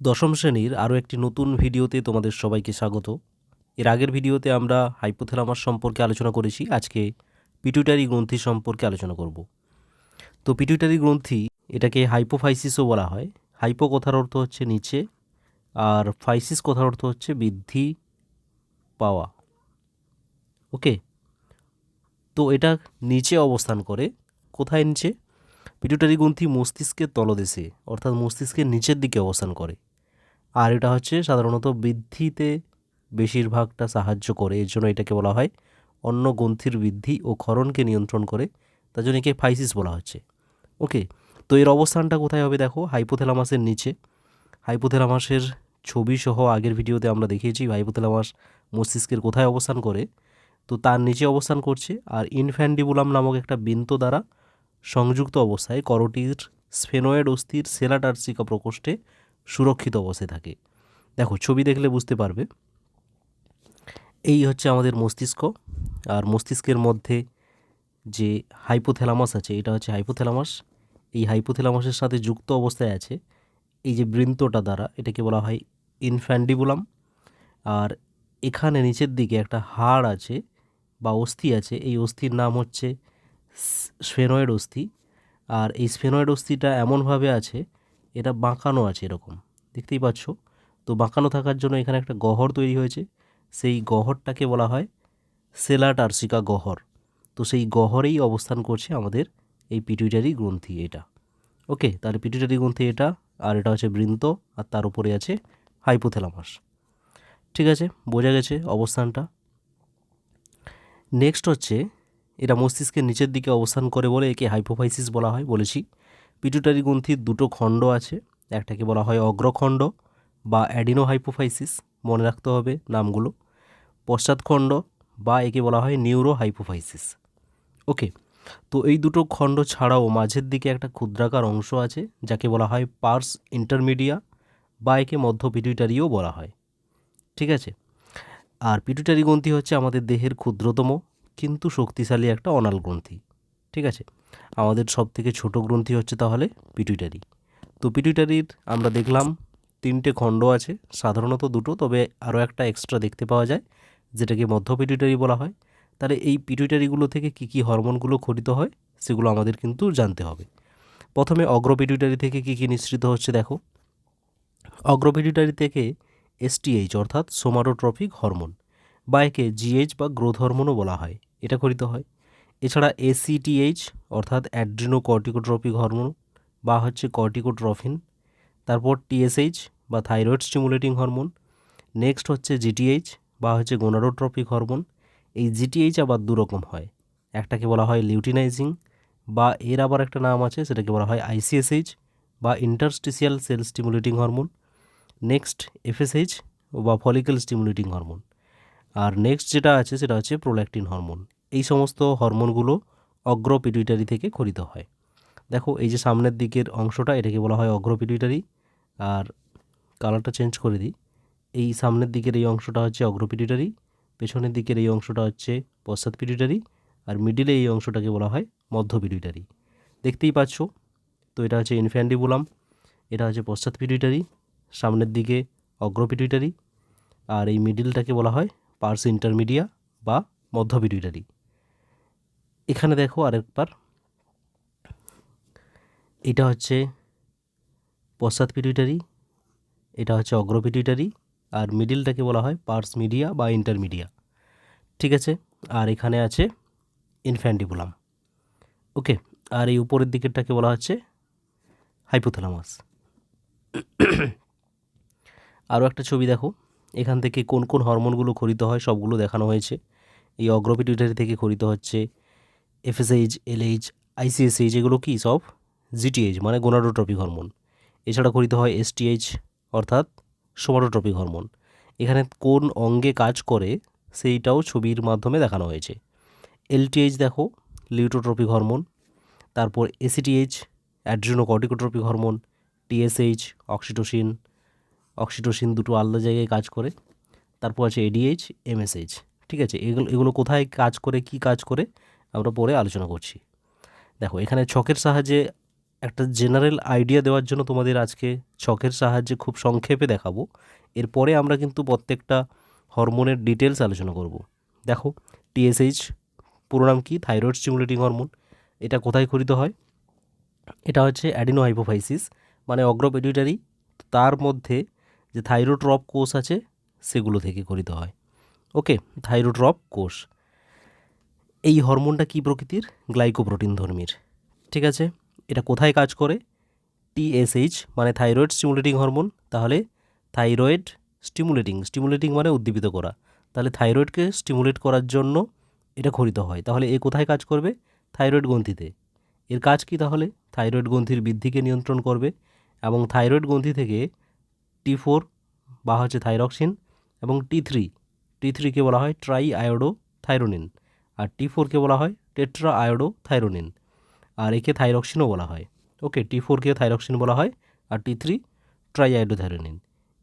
দশম শ্রেণির আরও একটি নতুন ভিডিওতে তোমাদের সবাইকে স্বাগত। এর আগের ভিডিওতে আমরা হাইপোথ্যালামাস সম্পর্কে আলোচনা করেছি, আজকে পিটুইটারি গ্রন্থি সম্পর্কে আলোচনা করব। তো পিটুইটারি গ্রন্থি, এটাকে হাইপোফাইসিসও বলা হয়। হাইপো কথার অর্থ হচ্ছে নিচে, আর ফাইসিস কথার অর্থ হচ্ছে বৃদ্ধি পাওয়া। ওকে? তো এটা নিচে অবস্থান করে, কোথায় নিচে? পিটুটারি গ্রন্থি মস্তিষ্কের তলদেশে, অর্থাৎ মস্তিষ্কের নিচের দিকে অবস্থান করে। আর এটা হচ্ছে সাধারণত বৃদ্ধিতে বেশিরভাগটা সাহায্য করে। এর জন্য এটাকে বলা হয় অন্য গ্রন্থির বৃদ্ধি ও ক্ষরণকে নিয়ন্ত্রণ করে। তার জন্য একে ফাইসিস বলা হচ্ছে। ওকে, তো এর অবস্থানটা কোথায় হবে দেখো? হাইপোথ্যালামাসের নিচে। হাইপোথ্যালামাসের ছবি সহ আগের ভিডিওতে আমরা দেখিয়েছি হাইপোথ্যালামাস মস্তিষ্কের কোথায় অবস্থান করে। তো তার নিচে অবস্থান করছে আর ইনফ্যান্ডিবুলাম নামক একটা বিন্ত দ্বারা সংযুক্ত অবস্থায় করটির স্ফেনয়েড অস্থির সেলাটার্সিকা প্রকোষ্ঠে সুরক্ষিত অবস্থায় থাকে। দেখো, ছবি দেখলে বুঝতে পারবে। এই হচ্ছে আমাদের মস্তিষ্ক। আর মস্তিষ্কের মধ্যে যে হাইপোথ্যালামাস আছে, এটা হচ্ছে হাইপোথ্যালামাস এই হাইপোথ্যালামাসের সাথে যুক্ত অবস্থায় আছে এই যে বৃন্তটা দ্বারা, এটাকে বলা হয় ইনফ্যান্ডিবুলাম আর এখানে নিচের দিকে একটা হাড় আছে বা অস্থি আছে, এই অস্থির নাম হচ্ছে স্ফেনয়েড অস্থি। আর এই স্ফেনয়েড অস্থিটা এমনভাবে আছে, এটা বাঁকানো আছে এরকম। দেখতেই পাচ্ছ। তো বাঁকানো থাকার জন্য এখানে একটা গহর তৈরি হয়েছে। সেই গহরটাকে বলা হয় সেলাটার্সিকা গহর। তো সেই গহরেই অবস্থান করছে আমাদের এই পিটুইটারি গ্রন্থি এটা। ওকে তাহলে পিটুইটারি গ্রন্থি এটা, আর এটা হচ্ছে বৃন্ত, আর তার উপরে আছে হাইপোথ্যালামাস। ঠিক আছে, বোঝা গেছে অবস্থানটা। নেক্সট হচ্ছে, এটা মস্তিষ্কের নিচের দিকে অবস্থান করে বলে একে হাইপোফাইসিস বলা হয় বলেছি। পিটুটারি গ্রন্থির দুটো খণ্ড আছে। একটাকে বলা হয় অগ্রখণ্ড বা অ্যাডিনো হাইপোফাইসিস মনে রাখতে হবে নামগুলো, পশ্চাৎখণ্ড বা একে বলা হয় নিউরো হাইপোফাইসিস ওকে, তো এই দুটো খণ্ড ছাড়াও মাঝের দিকে একটা ক্ষুদ্রাকার অংশ আছে, যাকে বলা হয় পার্স ইন্টারমিডিয়া বা একে মধ্য পিটুইটারিও বলা হয়। ঠিক আছে? আর পিটুইটারি গ্রন্থি হচ্ছে আমাদের দেহের ক্ষুদ্রতম কিন্তু শক্তিশালী একটা অনাল গ্রন্থি। ঠিক আছে? আমাদের সব থেকে ছোটো গ্রন্থি হচ্ছে তাহলে পিটুইটারি। তো পিটুইটারির আমরা দেখলাম তিনটে খণ্ড আছে, সাধারণত দুটো, তবে আরও একটা এক্সট্রা দেখতে পাওয়া যায়, যেটাকে মধ্য পিটুইটারি বলা হয়। তাহলে এই পিটুইটারিগুলো থেকে কী কী হরমোনগুলো খরিত হয়, সেগুলো আমাদের কিন্তু জানতে হবে। প্রথমে অগ্র পিটুইটারি থেকে কী কী নিঃসৃত হচ্ছে দেখো। অগ্র পিটুইটারি থেকে এসটিএইচ অর্থাৎ সোমাটোট্রপিক হরমোন বা একে জিএইচ বা গ্রোথ হরমোনও বলা হয়, এটা খরিত হয়। এছাড়া এসিটিএইচ অর্থাৎ অ্যাড্রিনো কর্টিকোট্রপিক হরমোন বা হচ্ছে কর্টিকোট্রফিন, তারপর টিএসএইচ বা থাইরয়েড স্টিমুলেটিং হরমোন নেক্সট হচ্ছে জিটিএইচ বা হচ্ছে গোনাডোট্রপিক হরমোন এই জিটিএইচ আবার দু রকম হয়। একটাকে বলা হয় লিউটিনাইজিং বা এর আবার একটা নাম আছে, সেটাকে বলা হয় আইসিএসএইচ বা interstitial cell stimulating hormone next FSH বা ফলিক্যাল স্টিমুলেটিং হরমোন আর নেক্সট যেটা আছে সেটা হচ্ছে প্রোল্যাক্টিন হরমোন এই সমস্ত হরমোনগুলো অগ্র পিটুইটারি থেকে খরিত হয়। দেখো, এই যে সামনের দিকের অংশটা, এটাকে বলা হয় অগ্র পিটুইটারি আর কালারটা চেঞ্জ করে দিই। এই সামনের দিকের এই অংশটা হচ্ছে অগ্র পিটুইটারি পেছনের দিকের এই অংশটা হচ্ছে পশ্চাৎ পিটুইটারি আর মিডিলে এই অংশটাকে বলা হয় মধ্য পিটুইটারি দেখতেই পাচ্ছ? তো এটা হচ্ছে ইনফ্যান্ডিবুলাম এটা হচ্ছে পশ্চাৎ পিটুইটারি সামনের দিকে অগ্র পিটুইটারি আর এই মিডিলটাকে বলা হয় পার্স ইন্টারমিডিয়া বা মধ্য পিটুইটারি এখানে দেখো আরেকবার এটা হচ্ছে পশ্চাৎ পিটুইটারি এটা হচ্ছে অগ্র পিটুইটারি আর মিডিলটাকে বলা হয় পার্স মিডিয়া বা ইন্টারমিডিয়া ঠিক আছে? আর এখানে আছে ইনফ্যান্ডিবুলাম ওকে আর এই উপরের দিকেরটাকে বলা হচ্ছে হাইপোথ্যালামাস আরও একটা ছবি দেখো। এখান থেকে কোন কোন হরমোনগুলো খরিত হয় সবগুলো দেখানো হয়েছে। এই অগ্রপিটুইটারি থেকে খরিত হচ্ছে এফএসএইচ এলএইচ আইসিএসএইচ এগুলো কি সব? জিটিএইচ মানে গোনাডোট্রপিক হরমোন। এছাড়া খরিত হয় এসটিএইচ অর্থাৎ সোমাটোট্রপিক হরমোন। এখানে কোন অঙ্গে কাজ করে সেইটাও ছবির মাধ্যমে দেখানো হয়েছে। এলটিএইচ দেখো, লিউটোট্রপিক হরমোন। তারপর ACTH adrenocorticotropic hormone TSH oxytocin. Oxytocin দুটো আলাদা জায়গায় কাজ করে। তারপর আছে এডিএইচ এমএসএইচ ঠিক আছে, এগুলো এগুলো কোথায় কাজ করে, কি কাজ করে, আমরা পরে আলোচনা করছি। দেখো, এখানে ছকের সাহায্যে একটা জেনারেল আইডিয়া দেওয়ার জন্য তোমাদের আজকে ছকের সাহায্যে খুব সংক্ষেপে দেখাবো। এরপরে আমরা কিন্তু প্রত্যেকটা হরমোনের ডিটেলস আলোচনা করব। দেখো টিএসএইচ পুরো নাম কি? থাইরয়েড স্টিমুলেটিং হরমোন এটা কোথায় খরিত হয়? এটা হচ্ছে অ্যাডিনো হাইপোফাইসিস মানে অগ্রপেডিউটারি তার মধ্যে যে থাইরোট্রপ কোষ আছে, সেগুলো থেকে খরিত হয়। ওকে থাইরোট্রপ কোষ। এই হরমোনটা কী প্রকৃতির? গ্লাইকোপ্রোটিন ধর্মীর। ঠিক আছে? এটা কোথায় কাজ করে? টিএসএইচ মানে থাইরয়েড স্টিমুলেটিং হরমোন তাহলে থাইরয়েড স্টিমুলেটিং স্টিমুলেটিং মানে উদ্দীপিত করা। তাহলে থাইরয়েডকে স্টিমুলেট করার জন্য এটা খরিত হয়। তাহলে এ কোথায় কাজ করবে? থাইরয়েড গ্রন্থিতে। এর কাজ কি তাহলে? থাইরয়েড গ্রন্থির বৃদ্ধিকে নিয়ন্ত্রণ করবে এবং থাইরয়েড গ্রন্থি থেকে টি ফোর বা হচ্ছে থাইরক্সিন এবং টি থ্রি টি থ্রিকে বলা হয় ট্রাই আয়োডো থাইরোনিন আর টি ফোরকে বলা হয় টেট্রা আয়োডো থাইরোনিন আর একে থাইরক্সিনও বলা হয়। ওকে, টি ফোরকে থাইরক্সিন বলা হয় আর T three triiodothyronine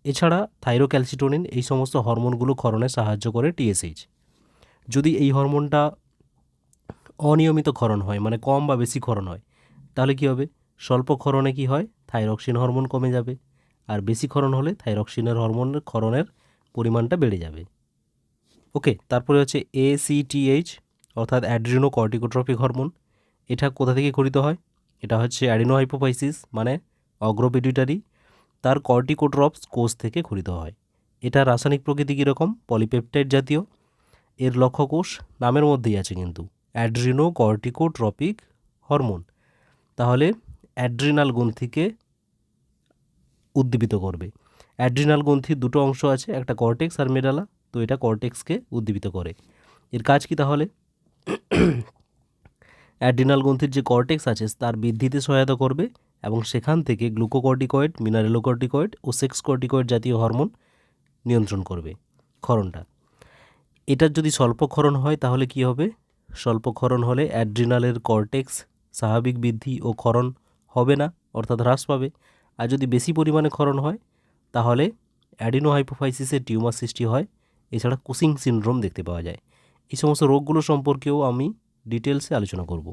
এছাড়া থাইরোক্যালসিটোনিন এই সমস্ত হরমোনগুলো ক্ষরণে সাহায্য করে টিএসএইচ যদি এই হরমোনটা অনিয়মিত ক্ষরণ হয় মানে কম বা বেশি ক্ষরণ হয়, তাহলে কী হবে? স্বল্প ক্ষরণে কী হয়? থাইরক্সিন হরমোন কমে যাবে। আর বেশি ক্ষরণ হলে থাইরক্সিনের হরমোনের ক্ষরণের পরিমাণটা বেড়ে যাবে। ওকে, তারপরে হচ্ছে এসিটিএইচ অর্থাৎ অ্যাড্রিনো কর্টিকোট্রপিক হরমোন। এটা কোথা থেকে খরিত হয়? এটা হচ্ছে অ্যাডিনো হাইপোপাইসিস মানে অগ্রপিডিউটারি তার কর্টিকোট্রপস কোষ থেকে খরিত হয়। এটা রাসায়নিক প্রকৃতি কীরকম? পলিপেপটাইড জাতীয়। এর লক্ষ্য কোষ নামের মধ্যেই আছে কিন্তু। Adrenocorticotropic hormone. তাহলে অ্যাড্রিনাল গ্রন্থিকে উদ্দীপিত করবে। অ্যাড্রিনাল গ্রন্থির দুটো অংশ আছে, একটা কর্টেক্স আর মেডালা। তো এটা কর্টেক্সকে উদ্দীপিত করে। এর কাজ কি তাহলে? অ্যাড্রিনাল গ্রন্থির যে কর্টেক্স আছে, তার বৃদ্ধিতে সহায়তা করবে এবং সেখান থেকে গ্লুকোকর্টিকয়েড মিনারেলোকর্টিকয়েড ও সেক্স কর্টিকয়েড জাতীয় হরমোন নিয়ন্ত্রণ করবে ক্ষরণটা। এটার যদি স্বল্পক্ষরণ হয়, তাহলে কি হবে? স্বল্পক্ষরণ হলে অ্যাড্রিনালের কর্টেক্স স্বাভাবিক বৃদ্ধি ও ক্ষরণ হবে না, অর্থাৎ হ্রাস পাবে। আর যদি বেশি পরিমাণে ক্ষরণ হয়, তাহলে অ্যাডিনো হাইপোফাইসিসের টিউমার সৃষ্টি হয়। এছাড়া কুসিং সিনড্রোম দেখতে পাওয়া যায়। এই সমস্ত রোগগুলো সম্পর্কেও আমি ডিটেলসে আলোচনা করব।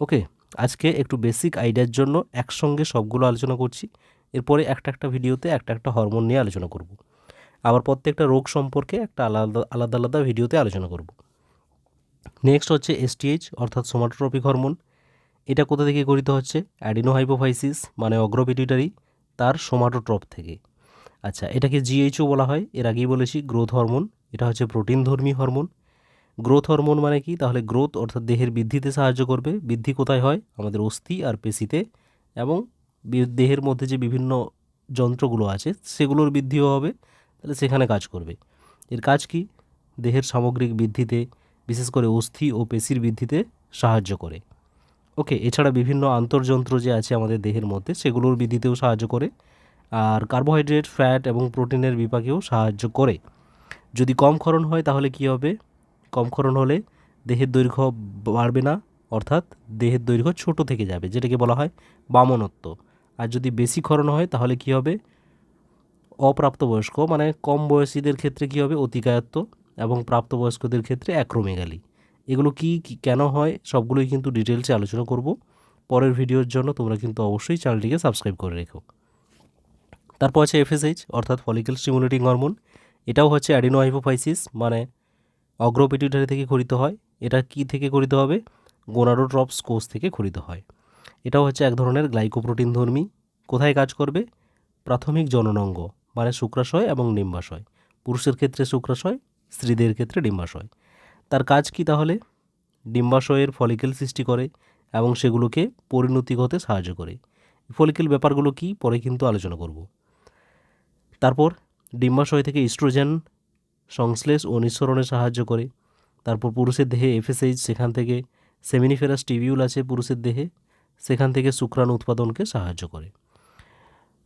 ওকে, আজকে একটু বেসিক আইডিয়ার জন্য একসঙ্গে সবগুলো আলোচনা করছি। এরপরে একটা একটা ভিডিওতে একটা একটা হরমোন নিয়ে আলোচনা করব। আবার প্রত্যেকটা রোগ সম্পর্কে একটা আলাদা আলাদা আলাদা ভিডিওতে আলোচনা করব। নেক্সট হচ্ছে এসটিএইচ অর্থাৎ সোমাটোট্রপিক হরমোন এটা কোথা থেকে গঠিত হচ্ছে? অ্যাডিনো হাইপোফাইসিস মানে অগ্রপিটিউটারি তার সোমাটোট্রপ থেকে। আচ্ছা এটাকে জিএইচও বলা হয়। এর আগেই বলেছি গ্রোথ হরমোন এটা হচ্ছে প্রোটিনধর্মী হরমোন গ্রোথ হরমোন মানে কি? তাহলে গ্রোথ অর্থাৎ দেহের বৃদ্ধিতে সাহায্য করবে। বৃদ্ধি কোথায় হয়? আমাদের অস্থি আর পেশিতে। এবং দেহের মধ্যে যে বিভিন্ন যন্ত্রগুলো আছে, সেগুলোর বৃদ্ধিও হবে। তাহলে সেখানে কাজ করবে। এর কাজ কি? দেহের সামগ্রিক বৃদ্ধিতে, বিশেষ করে অস্থি ও পেশির বৃদ্ধিতে সাহায্য করে। ওকে এছাড়া বিভিন্ন আন্তর্যন্ত্র যে আছে আমাদের দেহের মধ্যে, সেগুলোর বৃদ্ধিতেও সাহায্য করে। আর কার্বোহাইড্রেট ফ্যাট এবং প্রোটিনের বিপাকেও সাহায্য করে। যদি কম ক্ষরণ হয়, তাহলে কি হবে? কম ক্ষরণ হলে দেহের দৈর্ঘ্য বাড়বে না, অর্থাৎ দেহের দৈর্ঘ্য ছোট থেকে যাবে, যেটাকে বলা হয় বামনত্ব। আর যদি বেশি ক্ষরণ হয়, তাহলে কি হবে? অপ্রাপ্তবয়স্ক মানে কম বয়সীদের ক্ষেত্রে কি হবে? অতিকায়ত্ব, এবং প্রাপ্তবয়স্কদের ক্ষেত্রে অ্যাক্রোমেগালি। এগুলো কি কেন হয়? সবগুলোই কিন্তু ডিটেলসে আলোচনা করব। পরের ভিডিওর জন্য তোমরা কিন্তু অবশ্যই চ্যানেলটিকে সাবস্ক্রাইব করে রেখো। তারপর আছে এফএসএইচ, অর্থাৎ ফলিক্যাল স্টিমুলেটিং হরমোন এটাও হচ্ছে অ্যাডিনো হাইপোফাইসিস মানে অগ্রপিটিউটারি থেকে খরিত হয়। এটা কি থেকে খরিত হবে? গোনাডোট্রপস কোষ থেকে খরিত হয়। এটাও হচ্ছে এক ধরনের গ্লাইকোপ্রোটিন ধর্মী। কোথায় কাজ করবে? প্রাথমিক জননাঙ্গ মানে শুক্রাশয় এবং ডিম্বাশয় পুরুষের ক্ষেত্রে শুক্রাশয়, স্ত্রীদের ক্ষেত্রে ডিম্বাশয় তার কাজ কি তাহলে? ডিম্বাশয়ের ফলিকেল সৃষ্টি করে এবং সেগুলোকে পরিণতি হতে সাহায্য করে। ফলিকেল ব্যাপারগুলো কি? পরে কিন্তু আলোচনা করব। তারপর ডিম্বাশয় থেকে ইস্ট্রোজেন সংশ্লেষ ও নিঃসরণে সাহায্য করে। তারপর পুরুষের দেহে এফএসএইচ, সেখান থেকে সেমিনিফেরাস টিবিউল আছে পুরুষের দেহে, সেখান থেকে শুক্রাণু উৎপাদনকে সাহায্য করে।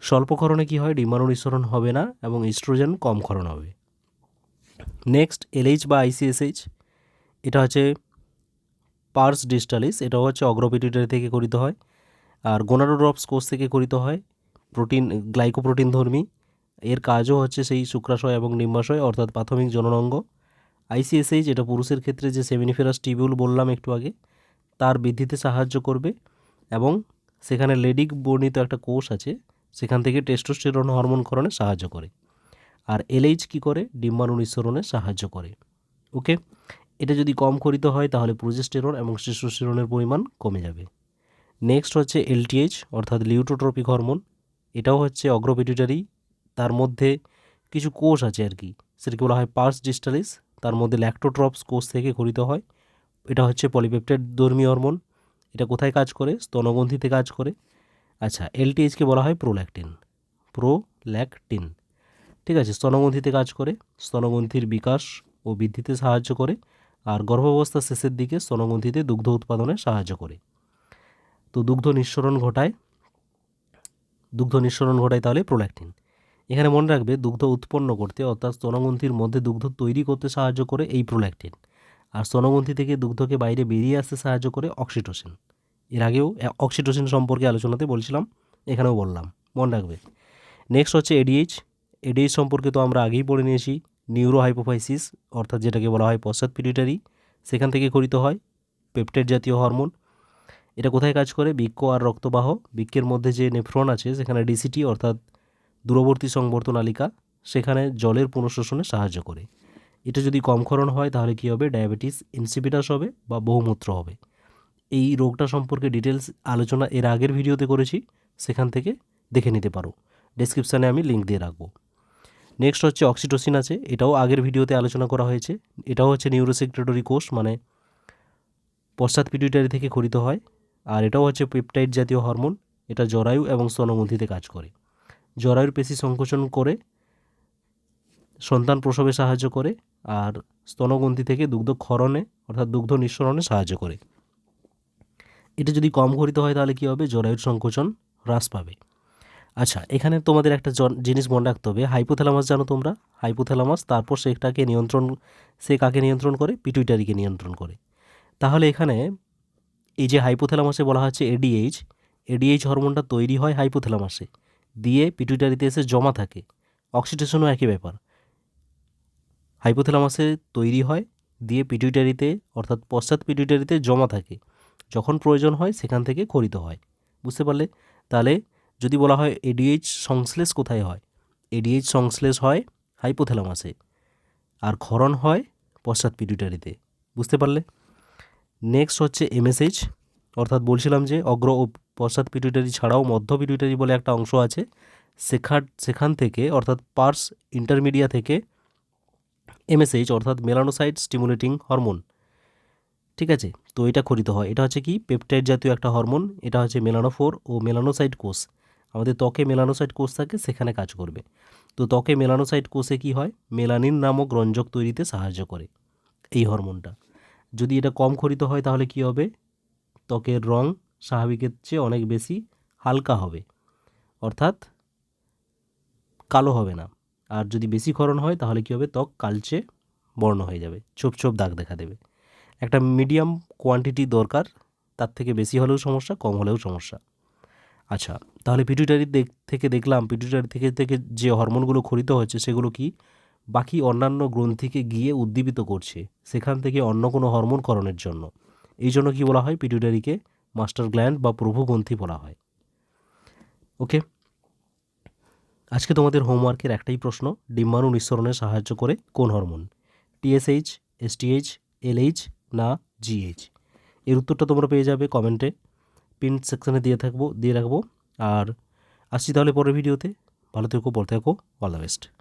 স্বল্প ক্ষরণে কী হয়? ডিম্বাণু নিঃসরণ হবে না এবং ইস্ট্রোজেন কম ক্ষরণ হবে। নেক্সট, এলএইচ বা আইসিএসএইচ এটা হচ্ছে পার্স ডিস্টালিস, এটাও হচ্ছে অগ্রপিটিউটারি থেকে করিত হয়। আর গোনাডোড্রপস কোষ থেকে করিত হয়, প্রোটিন গ্লাইকোপ্রোটিন ধর্মী এর কাজও হচ্ছে সেই শুক্রাশয় এবং ডিম্বাশয় অর্থাৎ প্রাথমিক জননাঙ্গ। আইসিএসএইচ এটা পুরুষের ক্ষেত্রে যে সেমিনিফেরাস টিবিউল বললাম একটু আগে, তার বৃদ্ধিতে সাহায্য করবে এবং সেখানে লেডিক বর্ণিত একটা কোষ আছে, সেখান থেকে টেস্টোস্টেরন হরমোনকরণে সাহায্য করে। আর এলএইচ কী করে? ডিম্বাণু নিঃসরণে সাহায্য করে। ওকে? এটা যদি কম করিত হয়, তাহলে প্রোজেস্টেরন এবং টেস্টোস্টেরনের পরিমাণ কমে যাবে। নেক্সট হচ্ছে এলটিএইচ, অর্থাৎ লিউটোট্রপিক হরমোন। এটাও হচ্ছে অগ্রপিটুটারি তার মধ্যে কিছু কোষ আছে আর কি, সেটাকে বলা হয় পার্স ডিস্টালিস। তার মধ্যে ল্যাক্টোট্রপস কোষ থেকে গঠিত হয়। এটা হচ্ছে পলিপেপটাইড ধর্মী হরমোন। এটা কোথায় কাজ করে? স্তনগ্রন্থিতে কাজ করে। আচ্ছা এলটিএইচকে বলা হয় প্রোল্যাকটিন। প্রোল্যাকটিন। ঠিক আছে স্তনগ্রন্থিতে কাজ করে স্তনগ্রন্থির বিকাশ ও বৃদ্ধিতে সাহায্য করে, আর গর্ভাবস্থার শেষের দিকে স্তনগ্রন্থিতে দুগ্ধ উৎপাদনে সাহায্য করে। তো দুগ্ধ নিঃসরণ ঘটায়, দুগ্ধ নিঃসরণ ঘটায় তাহলে প্রোল্যাকটিন। এখানে মনে রাখবে দুগ্ধ উৎপন্ন করতে, অর্থাৎ স্তনগ্রন্থির মধ্যে দুগ্ধ তৈরি করতে সাহায্য করে এই প্রোল্যাকটিন। আর স্তনগ্রন্থি থেকে দুগ্ধকে বাইরে বেরিয়ে আসতে সাহায্য করে অক্সিটোসিন। এর আগেও অক্সিটোসিন সম্পর্কে আলোচনাতে বলছিলাম, এখানেও বললাম, মনে রাখবে। নেক্সট হচ্ছে এডিএইচ এডিএইচ সম্পর্কে তো আমরা আগেই পড়ে নিয়েছি নিউরো হাইপোফাইসিস অর্থাৎ যেটাকে বলা হয় পশ্চাৎ পিটুইটারি সেখান থেকে গঠিত হয় পেপটেড জাতীয় হরমোন। এটা কোথায় কাজ করে? বৃক্ক আর রক্তবাহ। বৃক্কের মধ্যে যে নেফ্রন আছে, সেখানে ডিসিটি অর্থাৎ দূরবর্তী সংবর্ত নালিকা সেখানে জলের পুনঃশোষণে সাহায্য করে। এটা যদি কম ক্ষরণ হয়, তাহলে কী হবে? ডায়াবেটিস, ইনসিপিটাস হবে বা বহুমূত্র হবে। এই রোগটা সম্পর্কে ডিটেলস আলোচনা এর আগের ভিডিওতে করেছি, সেখান থেকে দেখে নিতে পারো। ডেসক্রিপশানে আমি লিঙ্ক দিয়ে রাখব। নেক্সট হচ্ছে অক্সিটোসিন আছে, এটাও আগের ভিডিওতে আলোচনা করা হয়েছে। এটাও হচ্ছে নিউরোসেক্রেটরি কোষ মানে পশ্চাৎ পিটুইটারি থেকে খরিত হয়। আর এটাও হচ্ছে পেপটাইড জাতীয় হরমোন, এটা জরায়ু এবং স্তনগ্রন্থিতে কাজ করে। জরায়ুর পেশি সংকোচন করে, সন্তান প্রসবে সাহায্য করে, আর স্তনগ্রন্থি থেকে দুগ্ধ ক্ষরণে, অর্থাৎ দুগ্ধ নিঃসরণে সাহায্য করে। এটা যদি কম ঘটিত হয় তাহলে কী হবে? জরায়ুর সংকোচন হ্রাস পাবে। আচ্ছা এখানে তোমাদের একটা জন- জিনিস মনে রাখতে হবে। হাইপোথ্যালামাস জানো তোমরা? হাইপোথ্যালামাস, তারপর সেটাকে নিয়ন্ত্রণ, সে কাকে নিয়ন্ত্রণ করে? পিটুইটারিকে নিয়ন্ত্রণ করে। তাহলে এখানে এই যে হাইপোথ্যালামাসে বলা হচ্ছে এডিএইচ এডিএইচ হরমোনটা তৈরি হয় হাইপোথ্যালামাসে। দিয়ে পিটুইটারিতে এসে জমা থাকে। অক্সিটেশনও একই ব্যাপার। হাইপোথ্যালামাসে তৈরি হয়, দিয়ে পিটুইটারিতে অর্থাৎ পশ্চাৎ পিটুইটারিতে জমা থাকে। যখন প্রয়োজন হয়, সেখান থেকে খরিত হয়। বুঝতে পারলে? তাহলে যদি বলা হয় এডিএইচ সংশ্লেষ কোথায় হয়? এডিএইচ সংশ্লেষ হয় হাইপোথ্যালামাসে আর ক্ষরণ হয় পশ্চাৎ পিটুইটারিতে বুঝতে পারলে? নেক্সট হচ্ছে এমএসএইচ অর্থাৎ বলছিলাম যে অগ্র ও পশ্চাৎ পিটুইটারি ছাড়াও মধ্য পিটুইটারি বলে একটা অংশ আছে। সেখান সেখান থেকে, অর্থাৎ পার্স ইন্টারমিডিয়া থেকে এমএসএইচ অর্থাৎ মেলানোসাইট স্টিমুলেটিং হরমোন ঠিক আছে? তো এটা খরিত হয়। এটা হচ্ছে কি? পেপটাইড জাতীয় একটা হরমোন এটা হচ্ছে মেলানোফোর ও মেলানোসাইট কোষ। আমাদের ত্বকে মেলানোসাইট কোষ থাকে, সেখানে কাজ করবে। তো ত্বকে মেলানোসাইট কোষে কি হয়? মেলানিন নামক রঞ্জক তৈরিতে সাহায্য করে এই হরমোনটা যদি এটা কম খরিত হয়, তাহলে কি হবে? ত্বকের রং স্বাভাবিকের চেয়ে অনেক বেশি হালকা হবে। অর্থাৎ কালো হবে না। আর যদি বেশি ক্ষরণ হয়, তাহলে কী হবে? ত্বক কালচে বর্ণ হয়ে যাবে, ছোপ ছোপ দাগ দেখা দেবে। একটা মিডিয়াম কোয়ান্টিটি দরকার, তার থেকে বেশি হলেও সমস্যা, কম হলেও সমস্যা। আচ্ছা তাহলে পিটুইটারি থেকে দেখলাম পিটুইটারি থেকে থেকে যে হরমোনগুলো খরিত হচ্ছে সেগুলো কি বাকি অন্যান্য গ্রন্থিকে গিয়ে উদ্দীপিত করছে, সেখান থেকে অন্য কোনো হরমোন করণের জন্য? এই জন্য কি বলা হয় পিটুইটারিকে মাস্টার গ্ল্যান্ড বা প্রভু গ্রন্থি বলা হয়। ওকে? আজকে তোমাদের হোমওয়ার্কের একটাই প্রশ্ন, ডিম্বাণু নিঃসরণে সাহায্য করে কোন হরমোন? টিএসএইচ এসটিএইচ এলএইচ না জিএইচ এর উত্তরটা তোমরা পেয়ে যাবে কমেন্টে। পিন সেকশনে দিয়ে থাকব, দিয়ে রাখব। আর আসছি তাহলে পরের ভিডিওতে। ভালো থেকো, পড়তে থাকো। All the best.